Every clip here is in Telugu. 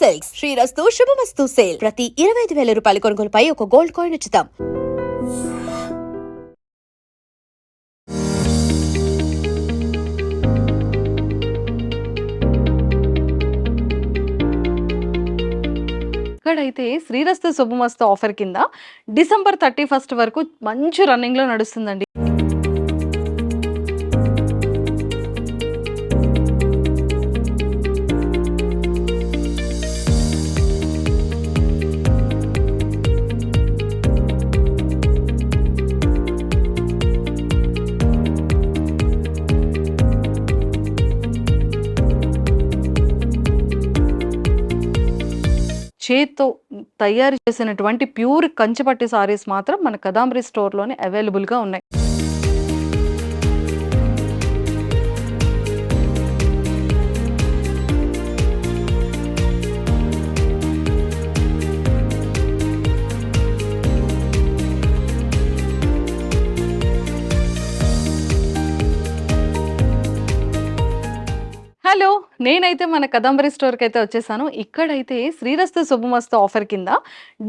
సిల్క్స్. శ్రీరస్తు శుభమస్తు సేల్. ప్రతి ఇరవై ఐదు వేల రూపాయల కొనుగోలుపై ఒక గోల్డ్ కాయిన్ ఉచితం. ఇక్కడైతే శ్రీరస్తు శుభమస్తు ఆఫర్ కింద డిసెంబర్ థర్టీ ఫస్ట్ వరకు మంచి రన్నింగ్లో నడుస్తుందండి. చేత్తో తయారు చేసినటువంటి ప్యూర్ కంచిపట్టి సారీస్ మాత్రం మన కదాంబరి స్టోర్లోనే అవైలబుల్గా ఉన్నాయి. హలో నేనైతే మన కదంబరి స్టోర్కి అయితే వచ్చేసాను. ఇక్కడైతే శ్రీరస్తు శుభమస్తు ఆఫర్ కింద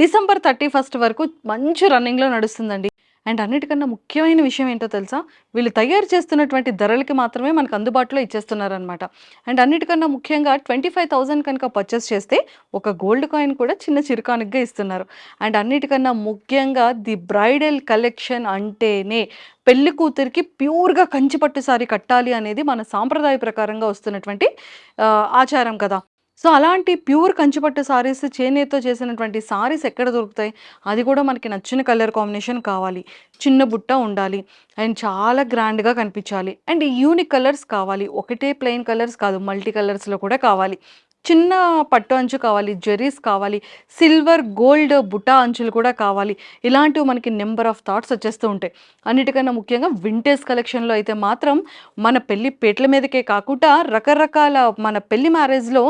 డిసెంబర్ థర్టీ ఫస్ట్ వరకు మంచి రన్నింగ్లో నడుస్తుందండి. అండ్ అన్నిటికన్నా ముఖ్యమైన విషయం ఏంటో తెలుసా? వీళ్ళు తయారు చేస్తున్నటువంటి ధరలకి మాత్రమే మనకు అందుబాటులో ఇచ్చేస్తున్నారనమాట అండ్ అన్నిటికన్నా ముఖ్యంగా ట్వంటీ ఫైవ్ థౌజండ్ కనుక పర్చేస్ చేస్తే ఒక గోల్డ్ కాయిన్ కూడా చిన్న చిరుకానుగ్గా ఇస్తున్నారు. అండ్ అన్నిటికన్నా ముఖ్యంగా ది బ్రైడల్ కలెక్షన్ అంటేనే పెళ్ళి కూతురికి ప్యూర్గా కంచిపట్టు సారీ కట్టాలి అనేది మన సాంప్రదాయ ప్రకారంగా వస్తున్నటువంటి ఆచారం కదా. సో అలాంటి ప్యూర్ కంచిపట్టు సారీస్ చేనేతో చేసినటువంటి సారీస్ ఎక్కడ దొరుకుతాయి? అది కూడా మనకి నచ్చిన కలర్ కాంబినేషన్ కావాలి. చిన్న బుట్ట ఉండాలి. అండ్ చాలా గ్రాండ్గా కనిపించాలి. అండ్ యూనిక్ కలర్స్ కావాలి. ఒకటే ప్లెయిన్ కలర్స్ కాదు మల్టీ కలర్స్లో కూడా కావాలి. చిన్న పట్టు అంచు కావాలి జెరీస్ కావాలి సిల్వర్ గోల్డ్ బుటా అంచులు కూడా కావాలి. ఇలాంటివి మనకి నెంబర్ ఆఫ్ థాట్స్ వచ్చేస్తూ ఉంటాయి. అన్నిటికన్నా ముఖ్యంగా వింటేజ్ కలెక్షన్లో అయితే మాత్రం మన పెళ్ళి పేట్ల మీదకే కాకుండా రకరకాల మన పెళ్ళి మ్యారేజ్లో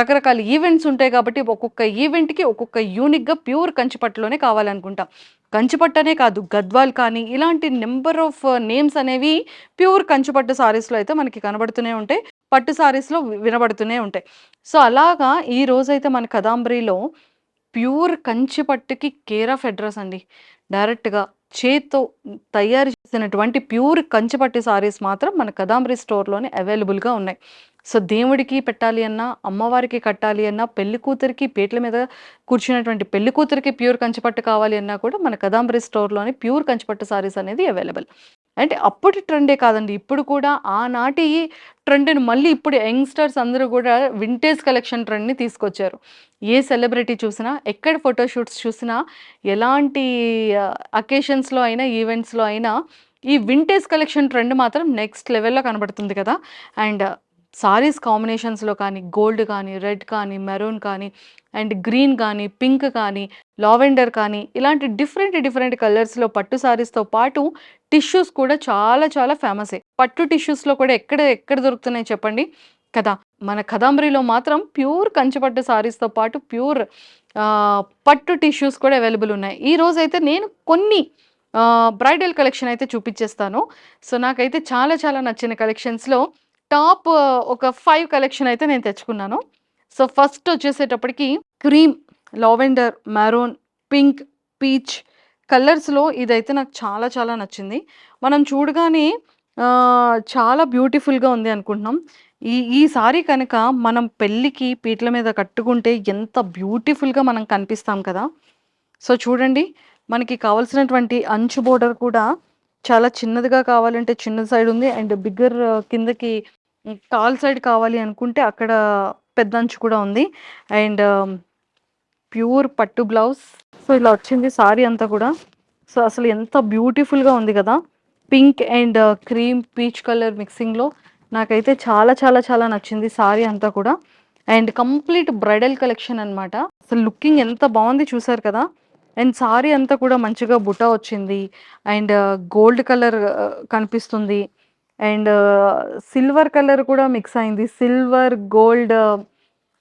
రకరకాల ఈవెంట్స్ ఉంటాయి కాబట్టి ఒక్కొక్క ఈవెంట్కి ఒక్కొక్క యూనిక్గా ప్యూర్ కంచిపట్టులోనే కావాలనుకుంటాం. కంచిపట్టనే కాదు గద్వాల్ కానీ ఇలాంటి నెంబర్ ఆఫ్ నేమ్స్ అనేవి ప్యూర్ కంచిపట్టు సారీస్లో అయితే మనకి కనబడుతూనే ఉంటాయి. పట్టు సారీస్లో వినబడుతూనే ఉంటాయి. సో అలాగా ఈ రోజైతే మన కదాంబరిలో ప్యూర్ కంచి పట్టుకి కేర్ ఆఫ్ అడ్రస్ అండి. డైరెక్ట్గా చేత్తో తయారు చేసినటువంటి ప్యూర్ కంచిపట్టి సారీస్ మాత్రం మన కదాంబరి స్టోర్లోనే అవైలబుల్గా ఉన్నాయి. సో దేవుడికి పెట్టాలి అన్నా అమ్మవారికి కట్టాలి అన్నా పెళ్ళి కూతురికి పేట్ల మీద కూర్చున్నటువంటి పెళ్ళి కూతురికి ప్యూర్ కంచిపట్టు కావాలి అన్నా కూడా మన కదాంబరి స్టోర్లోనే ప్యూర్ కంచిపట్టు సారీస్ అనేది అవైలబుల్ అంటే అప్పటి ట్రెండే కాదండి. ఇప్పుడు కూడా ఆనాటి ట్రెండ్ని మళ్ళీ ఇప్పుడు యంగ్స్టర్స్ అందరూ కూడా వింటేజ్ కలెక్షన్ ట్రెండ్ని తీసుకొచ్చారు. ఏ సెలబ్రిటీ చూసినా ఎక్కడ ఫోటోషూట్స్ చూసినా ఎలాంటి అకేషన్స్లో అయినా ఈవెంట్స్లో అయినా ఈ వింటేజ్ కలెక్షన్ ట్రెండ్ మాత్రం నెక్స్ట్ లెవెల్లో కనబడుతుంది కదా. అండ్ సారీస్ కాంబినేషన్స్లో కానీ గోల్డ్ కానీ రెడ్ కానీ మెరూన్ కానీ అండ్ గ్రీన్ కానీ పింక్ కానీ లావెండర్ కానీ ఇలాంటి డిఫరెంట్ డిఫరెంట్ కలర్స్లో పట్టు సారీస్తో పాటు టిష్యూస్ కూడా చాలా చాలా ఫేమసే పట్టు టిష్యూస్లో కూడా ఎక్కడ ఎక్కడ దొరుకుతున్నాయి చెప్పండి? కదా మన కదంబరిలో మాత్రం ప్యూర్ కంచిపట్టు సారీస్తో పాటు ప్యూర్ పట్టు టిష్యూస్ కూడా అవైలబుల్ ఉన్నాయి. ఈ రోజు అయితే నేను కొన్ని బ్రైడల్ కలెక్షన్ అయితే చూపించేస్తాను. సో నాకైతే చాలా చాలా నచ్చిన కలెక్షన్స్లో టాప్ ఒక ఫైవ్ కలెక్షన్ అయితే నేను తెచ్చుకున్నాను. సో ఫస్ట్ వచ్చేసేటప్పటికి cream. Lavender maroon pink peach కలర్స్లో ఇదైతే నాకు చాలా చాలా నచ్చింది. మనం చూడగానే చాలా బ్యూటిఫుల్గా ఉంది అనుకుంటున్నాం. ఈ ఈ సారీ కనుక మనం పెళ్ళికి పీటల మీద కట్టుకుంటే ఎంత బ్యూటిఫుల్గా మనం కనిపిస్తాం కదా. సో చూడండి మనకి కావాల్సినటువంటి అంచు బోర్డర్ కూడా చాలా చిన్నదిగా కావాలంటే చిన్న సైడ్ ఉంది. అండ్ బిగ్గర్ కిందకి కాల్ సైడ్ కావాలి అనుకుంటే అక్కడ పెద్ద అంచు కూడా ఉంది. అండ్ ప్యూర్ పట్టు బ్లౌజ్. సో ఇలా వచ్చింది సారీ అంతా కూడా. సో అసలు ఎంత బ్యూటిఫుల్గా ఉంది కదా. Pink and cream peach colour మిక్సింగ్లో నాకైతే చాలా చాలా చాలా నచ్చింది సారీ అంతా కూడా. అండ్ కంప్లీట్ బ్రైడల్ కలెక్షన్ అనమాట అసలు లుకింగ్ ఎంత బాగుంది చూసారు కదా. అండ్ సారీ అంతా కూడా మంచిగా బుట్ట వచ్చింది. అండ్ గోల్డ్ కలర్ కనిపిస్తుంది. అండ్ సిల్వర్ కలర్ కూడా మిక్స్ అయింది. సిల్వర్ గోల్డ్ uh,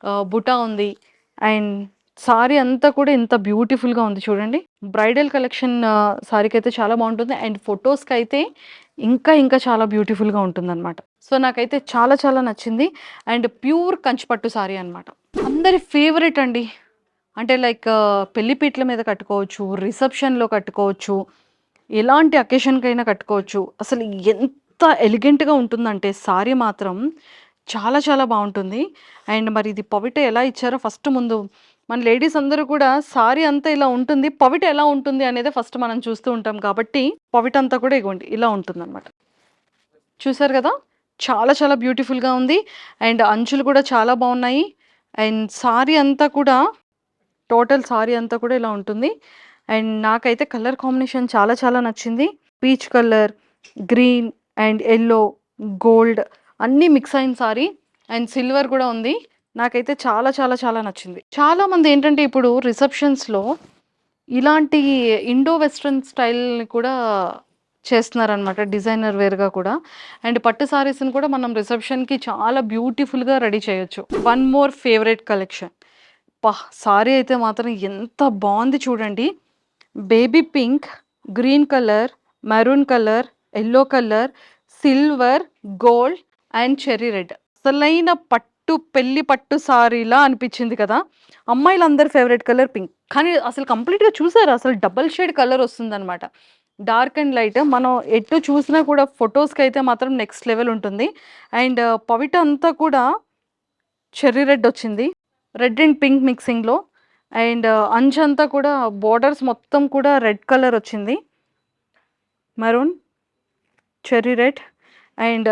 uh, బుటా ఉంది. అండ్ సారీ అంతా కూడా ఇంత బ్యూటిఫుల్గా ఉంది చూడండి. బ్రైడల్ కలెక్షన్ సారీకి అయితే చాలా బాగుంటుంది. అండ్ ఫొటోస్కి అయితే ఇంకా ఇంకా చాలా బ్యూటిఫుల్గా ఉంటుంది అనమాట సో నాకైతే చాలా చాలా నచ్చింది. అండ్ ప్యూర్ కంచిపట్టు సారీ అనమాట అందరి ఫేవరెట్ అండి. అంటే లైక్ పెళ్ళిపీట్ల మీద కట్టుకోవచ్చు రిసెప్షన్లో కట్టుకోవచ్చు ఎలాంటి అకేషన్కైనా కట్టుకోవచ్చు. అసలు ఎంత ఎలిగెంట్గా ఉంటుందంటే సారీ మాత్రం చాలా చాలా బాగుంటుంది. అండ్ మరి ఇది పవిట ఎలా ఇచ్చారో ఫస్ట్ ముందు మన లేడీస్ అందరూ కూడా సారీ అంతా ఇలా ఉంటుంది పవిట ఎలా ఉంటుంది అనేది ఫస్ట్ మనం చూస్తూ ఉంటాం కాబట్టి పవిట అంతా కూడా ఇగోండి ఇలా ఉంటుంది చూసారు కదా? చాలా చాలా బ్యూటిఫుల్గా ఉంది. అండ్ అంచులు కూడా చాలా బాగున్నాయి. అండ్ సారీ అంతా కూడా టోటల్ సారీ అంతా కూడా ఇలా ఉంటుంది. అండ్ నాకైతే కలర్ కాంబినేషన్ చాలా చాలా నచ్చింది. Peach colour green and yellow gold అన్నీ మిక్స్ అయిన సారీ. అండ్ సిల్వర్ కూడా ఉంది. నాకైతే చాలా చాలా చాలా నచ్చింది. చాలా మంది ఏంటంటే ఇప్పుడు రిసెప్షన్స్లో ఇలాంటి ఇండో వెస్ట్రన్ స్టైల్ని కూడా చేస్తున్నారనమాట డిజైనర్ వేర్గా కూడా. అండ్ పట్టు సారీస్ని కూడా మనం రిసెప్షన్కి చాలా బ్యూటిఫుల్గా రెడీ చేయొచ్చు. వన్ మోర్ ఫేవరెట్ కలెక్షన్ పా సారీ అయితే మాత్రం ఎంత బాగుంది చూడండి. Baby pink green colour maroon colour yellow colour silver gold and cherry red అసలైన పట్టు పట్టు పెళ్ళి పట్టు సారీలా అనిపించింది కదా. అమ్మాయిలందరి ఫేవరెట్ కలర్ పింక్. కానీ అసలు కంప్లీట్గా చూసారు? అసలు డబల్ షేడ్ కలర్ వస్తుందన్నమాట. Dark and light. మనం ఎటు చూసినా కూడా ఫొటోస్కి అయితే మాత్రం నెక్స్ట్ లెవెల్ ఉంటుంది. అండ్ పవిట అంతా కూడా చెర్రీ రెడ్ వచ్చింది. రెడ్ అండ్ పింక్ మిక్సింగ్లో. అండ్ అంచు అంతా కూడా బోర్డర్స్ మొత్తం కూడా రెడ్ కలర్ వచ్చింది. Maroon cherry red and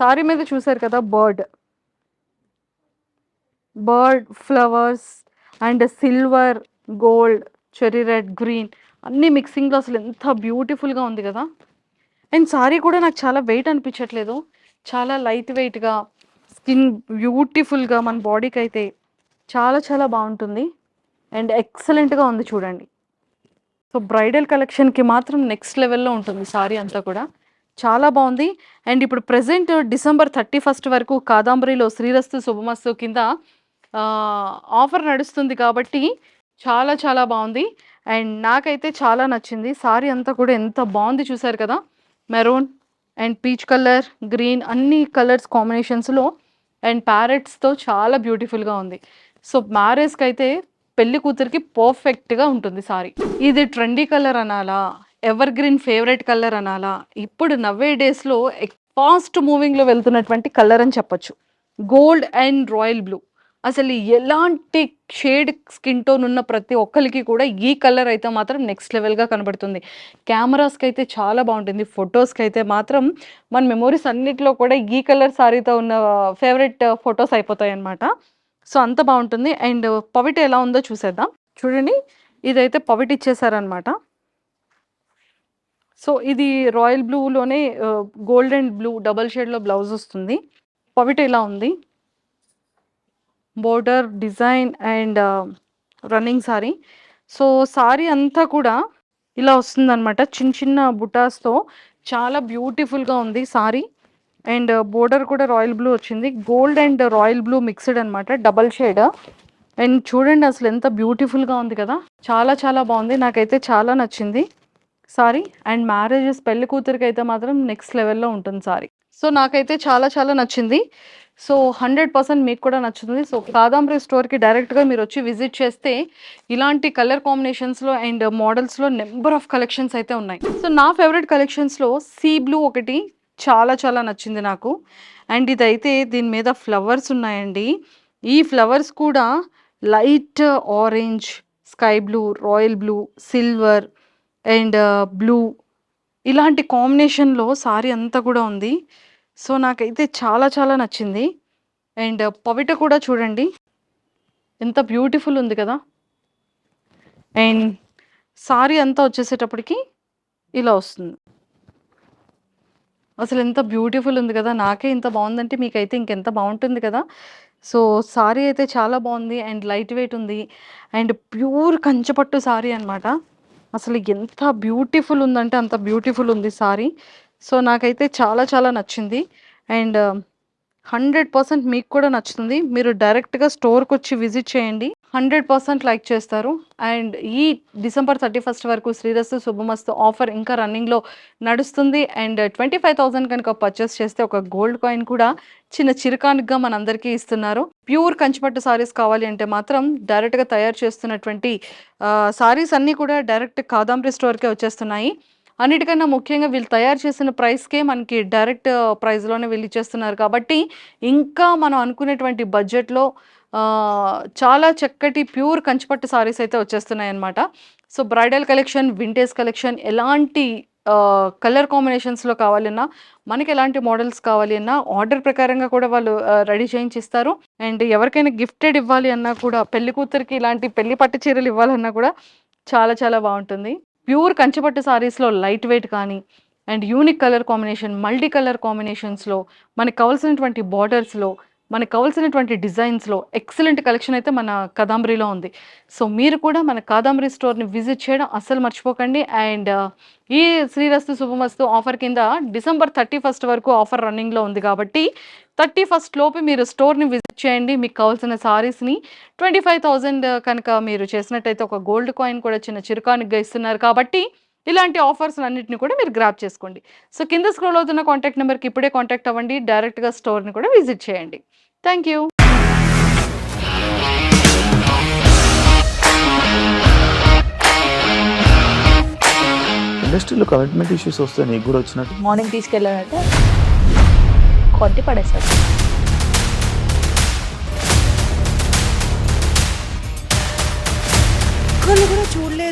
sari మీద చూసారు కదా bird. Bird flowers and silver gold cherry red green అన్ని మిక్సింగ్లో అసలు ఎంత బ్యూటిఫుల్గా ఉంది కదా. అండ్ సారీ కూడా నాకు చాలా వెయిట్ అనిపించట్లేదు. చాలా లైట్ వెయిట్గా స్కిన్ బ్యూటిఫుల్గా మన బాడీకి అయితే చాలా చాలా బాగుంటుంది. అండ్ ఎక్సలెంట్గా ఉంది చూడండి. సో బ్రైడల్ కలెక్షన్కి మాత్రం నెక్స్ట్ లెవెల్లో ఉంటుంది సారీ అంతా కూడా. చాలా బాగుంది. అండ్ ఇప్పుడు ప్రజెంట్ డిసెంబర్ థర్టీ ఫస్ట్ వరకు కాదాంబరిలో శ్రీరస్తు శుభమస్తు కింద ఆఫర్ నడుస్తుంది కాబట్టి చాలా చాలా బాగుంది. అండ్ నాకైతే చాలా నచ్చింది. సారీ అంతా కూడా ఎంత బాగుంది చూసారు కదా? Maroon and peach colour green అన్ని కలర్స్ కాంబినేషన్స్లో అండ్ ప్యారెట్స్తో చాలా బ్యూటిఫుల్గా ఉంది. సో మ్యారేజ్కి అయితే పెళ్ళి కూతురికి పర్ఫెక్ట్గా ఉంటుంది సారీ. ఇది ట్రెండీ కలర్ అనాలా? ఎవర్ గ్రీన్ ఫేవరెట్ కలర్ అనాలా? ఇప్పుడు నవ్వే డేస్లో ఫాస్ట్ మూవింగ్లో వెళ్తున్నటువంటి కలర్ అని చెప్పొచ్చు. Gold and royal blue. అసలు ఎలాంటి షేడ్ స్కిన్ టోన్ ఉన్న ప్రతి ఒక్కరికి కూడా ఈ కలర్ అయితే మాత్రం నెక్స్ట్ లెవెల్గా కనబడుతుంది. కెమెరాస్కి అయితే చాలా బాగుంటుంది. ఫొటోస్కి అయితే మాత్రం మన మెమోరీస్ అన్నిటిలో కూడా ఈ కలర్ సారీతో ఉన్న ఫేవరెట్ ఫొటోస్ అయిపోతాయి అన్నమాట. సో అంత బాగుంటుంది. అండ్ పవిట ఎలా ఉందో చూసేద్దాం. చూడండి. ఇదైతే పవిట ఇచ్చేసారనమాట సో ఇది రాయల్ బ్లూలోనే గోల్డ్ అండ్ బ్లూ డబల్ షేడ్లో బ్లౌజ్ వస్తుంది. పవిట ఇలా ఉంది? Border design and running sari. So sari అంతా కూడా ఇలా వస్తుందన్నమాట. చిన్న చిన్న బుటాస్తో చాలా బ్యూటిఫుల్గా ఉంది సారీ. అండ్ బోర్డర్ కూడా రాయల్ బ్లూ వచ్చింది. Gold and royal blue mixed అనమాట డబల్ షేడ్. అండ్ చూడండి అసలు ఎంత బ్యూటిఫుల్గా ఉంది కదా. చాలా చాలా బాగుంది. నాకైతే చాలా నచ్చింది సారీ. అండ్ మ్యారేజెస్ పెళ్ళి కూతురికి అయితే మాత్రం నెక్స్ట్ లెవెల్లో ఉంటుంది సారీ. సో నాకైతే చాలా చాలా నచ్చింది. సో హండ్రెడ్ పర్సెంట్ మీకు కూడా నచ్చుతుంది. సో కాదాంబరి స్టోర్కి డైరెక్ట్గా మీరు వచ్చి విజిట్ చేస్తే ఇలాంటి కలర్ కాంబినేషన్స్లో అండ్ మోడల్స్లో నెంబర్ ఆఫ్ కలెక్షన్స్ అయితే ఉన్నాయి. సో నా ఫేవరెట్ కలెక్షన్స్లో సీ బ్లూ ఒకటి చాలా చాలా నచ్చింది నాకు. అండ్ ఇదైతే దీని మీద ఫ్లవర్స్ ఉన్నాయండి. ఈ ఫ్లవర్స్ కూడా light orange sky blue royal blue silver and blue ఇలాంటి కాంబినేషన్లో సారీ అంతా కూడా ఉంది. సో నాకైతే చాలా చాలా నచ్చింది. అండ్ పవిట కూడా చూడండి. ఎంత బ్యూటిఫుల్ ఉంది కదా. అండ్ సారీ అంతా వచ్చేసేటప్పటికి ఇలా వస్తుంది. అసలు ఎంత బ్యూటిఫుల్ ఉంది కదా. నాకే ఇంత బాగుందంటే మీకైతే ఇంకెంత బాగుంటుంది కదా. సో సారీ అయితే చాలా బాగుంది. అండ్ లైట్ వెయిట్ ఉంది. అండ్ ప్యూర్ కంచపట్టు సారీ అన్నమాట. అసలు ఎంత బ్యూటిఫుల్ ఉందంటే అంత బ్యూటిఫుల్ ఉంది సారీ. సో నాకైతే చాలా చాలా నచ్చింది. అండ్ um, హండ్రెడ్ పర్సెంట్ మీకు కూడా నచ్చుతుంది. మీరు డైరెక్ట్గా స్టోర్కి వచ్చి విజిట్ చేయండి. హండ్రెడ్ పర్సెంట్ లైక్ చేస్తారు. అండ్ ఈ డిసెంబర్ థర్టీ ఫస్ట్ వరకు శ్రీరస్తు శుభమస్తు ఆఫర్ ఇంకా రన్నింగ్లో నడుస్తుంది. అండ్ ట్వంటీ ఫైవ్ థౌసండ్ కనుక పర్చేస్ చేస్తే ఒక గోల్డ్ కాయిన్ కూడా చిన్న చిరుకానుగ్గా మనందరికీ ఇస్తున్నారు. ప్యూర్ కంచిపట్టు సారీస్ కావాలి అంటే మాత్రం డైరెక్ట్గా తయారు చేస్తున్నటువంటి సారీస్ అన్నీ కూడా డైరెక్ట్ కాదాంబరి స్టోర్కే వచ్చేస్తున్నాయి. అన్నిటికన్నా ముఖ్యంగా వీళ్ళు తయారు చేసిన ప్రైస్కే మనకి డైరెక్ట్ ప్రైస్లోనే uh, వీళ్ళు ఇచ్చేస్తున్నారు. కాబట్టి ఇంకా మనం అనుకునేటువంటి బడ్జెట్లో uh, చాలా చక్కటి ప్యూర్ కంచిపట్టు సారీస్ అయితే వచ్చేస్తున్నాయి అన్నమాట so bridal collection vintage collection ఎలాంటి uh, కలర్ కాంబినేషన్స్లో కావాలన్నా మనకి ఎలాంటి మోడల్స్ కావాలి అన్నా ఆర్డర్ ప్రకారంగా కూడా వాళ్ళు రెడీ చేయించి ఇస్తారు అండ్ ఎవరికైనా గిఫ్టెడ్ ఇవ్వాలి అన్నా కూడా పెళ్ళి కూతురికి ఇలాంటి పెళ్ళి పట్టు చీరలు ఇవ్వాలన్నా కూడా చాలా చాలా బాగుంటుంది. ప్యూర్ కంచిపట్టు సారీస్లో లైట్ వెయిట్ కానీ and unique colour combination multi colour కాంబినేషన్స్లో మనకు కావాల్సినటువంటి బార్డర్స్లో మనకు కావాల్సినటువంటి డిజైన్స్లో ఎక్సలెంట్ కలెక్షన్ అయితే మన కాదాంబరిలో ఉంది. సో మీరు కూడా మన కాదాంబరి స్టోర్ని విజిట్ చేయడం అస్సలు మర్చిపోకండి. అండ్ uh, ఈ శ్రీరస్తు శుభమస్తు ఆఫర్ కింద డిసెంబర్ థర్టీ ఫస్ట్ వరకు ఆఫర్ రన్నింగ్లో ఉంది కాబట్టి థర్టీ ఫస్ట్ లోపు మీరు స్టోర్ని విజిట్ చేయండి. మీకు కావాల్సిన సారీస్ని ట్వంటీ ఫైవ్ థౌజండ్ కనుక మీరు చేసినట్టయితే ఒక గోల్డ్ కాయిన్ కూడా చిన్న చిరుకానుగ్గా ఇస్తున్నారు కాబట్టి ఇలాంటి ఆఫర్స్ అన్నింటిని కూడా మీరు గ్రాప్ చేసుకోండి. సో కింద స్క్రోల్ అవుతున్న కాంటాక్ట్ నెంబర్కి ఇప్పుడే కాంటాక్ట్ అవ్వండి. డైరెక్ట్గా స్టోర్ని కూడా విజిట్ చేయండి. థ్యాంక్ యూ ఇండస్ట్రీలో కమిట్మెంట్ ఇష్యూస్ వస్తే నీకు కూడా వచ్చినట్టు? మార్నింగ్ తీసుకెళ్ళానంటే కొట్టి పడేశారు ఒక్కళ్ళు కూడా చూడలేదు.